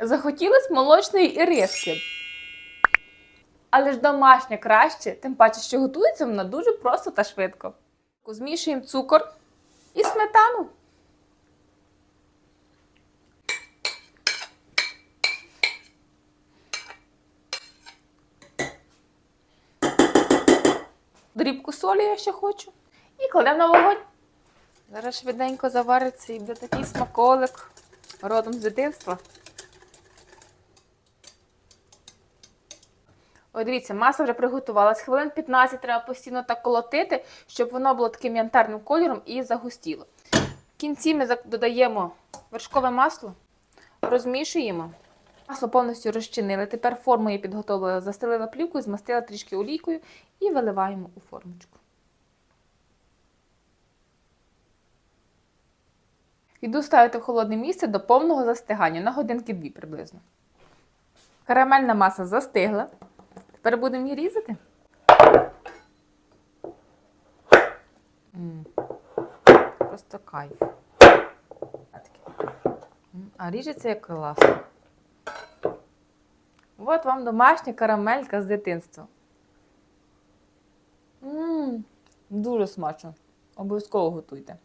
Захотілось молочної іриски. Але ж домашня краще, тим паче, що готується вона дуже просто та швидко. Змішуємо цукор і сметану. Дрібку солі я ще хочу. І кладемо на вогонь. Зараз швиденько завариться і буде такий смаколик родом з дитинства. Ой, дивіться, маса вже приготувалась. Хвилин 15 треба постійно так колотити, щоб воно було таким янтарним кольором і загустіло. В кінці ми додаємо вершкове масло, розмішуємо. Масло повністю розчинили. Тепер форму я підготовила, застелила плівкою, змастила трішки олійкою і виливаємо у формочку. Йду ставити в холодне місце до повного застигання на годинки дві приблизно. Карамельна маса застигла. Тепер будемо її різати. Просто кайф. А ріжеться як класно. От вам домашня карамелька з дитинства. М, Дуже смачно. Обов'язково готуйте.